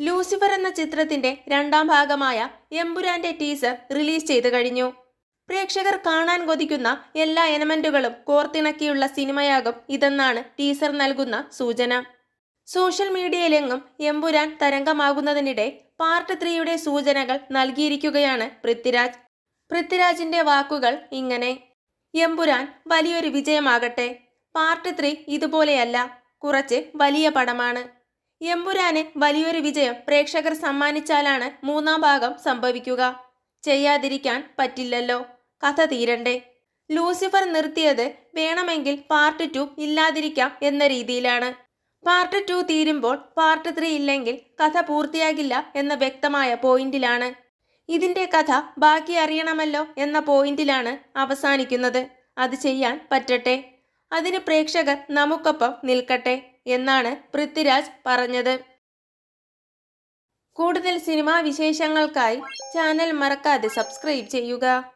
Lucifer എന്ന ചിത്രത്തിന്റെ രണ്ടാം ഭാഗമായ എമ്പുരാന്റെ ടീസർ റിലീസ് ചെയ്തു കഴിഞ്ഞു. പ്രേക്ഷകർ കാണാൻ കൊതിക്കുന്ന എല്ലാ എലമെന്റുകളും കോർത്തിണക്കിയുള്ള സിനിമയാകും ഇതെന്നാണ് ടീസർ നൽകുന്ന സൂചന. സോഷ്യൽ മീഡിയയിലെങ്ങും എമ്പുരാൻ തരംഗമാകുന്നതിനിടെ പാർട്ട് ത്രീയുടെ സൂചനകൾ നൽകിയിരിക്കുകയാണ് പൃഥ്വിരാജ്. പൃഥ്വിരാജിന്റെ വാക്കുകൾ ഇങ്ങനെ എമ്പുരാൻ വലിയൊരു വിജയമാകട്ടെ. പാർട്ട് ത്രീ ഇതുപോലെയല്ല കുറച്ച് വലിയ പടമാണ്. എമ്പുരാന് വലിയൊരു വിജയം പ്രേക്ഷകർ സമ്മാനിച്ചാലാണ് മൂന്നാം ഭാഗം സംഭവിക്കുക. ചെയ്യാതിരിക്കാൻ പറ്റില്ലല്ലോ. കഥ തീരണ്ടേ. ലൂസിഫർ നിർത്തിയത് വേണമെങ്കിൽ പാർട്ട് ടു ഇല്ലാതിരിക്കാം എന്ന രീതിയിലാണ്. പാർട്ട് ടു തീരുമ്പോൾ പാർട്ട് ത്രീ ഇല്ലെങ്കിൽ കഥ പൂർത്തിയാകില്ല എന്ന വ്യക്തമായ പോയിന്റിലാണ്. ഇതിന്റെ കഥ ബാക്കി അറിയണമല്ലോ എന്ന പോയിന്റിലാണ് അവസാനിക്കുന്നത്. അത് ചെയ്യാൻ പറ്റട്ടെ. അതിന് പ്രേക്ഷകർ നമുക്കൊപ്പം നിൽക്കട്ടെ. എന്നാണ് പൃഥ്വിരാജ് പറഞ്ഞത്. കൂടുതൽ സിനിമാ വിശേഷങ്ങൾക്കായി ചാനൽ മറക്കാതെ സബ്സ്ക്രൈബ് ചെയ്യുക.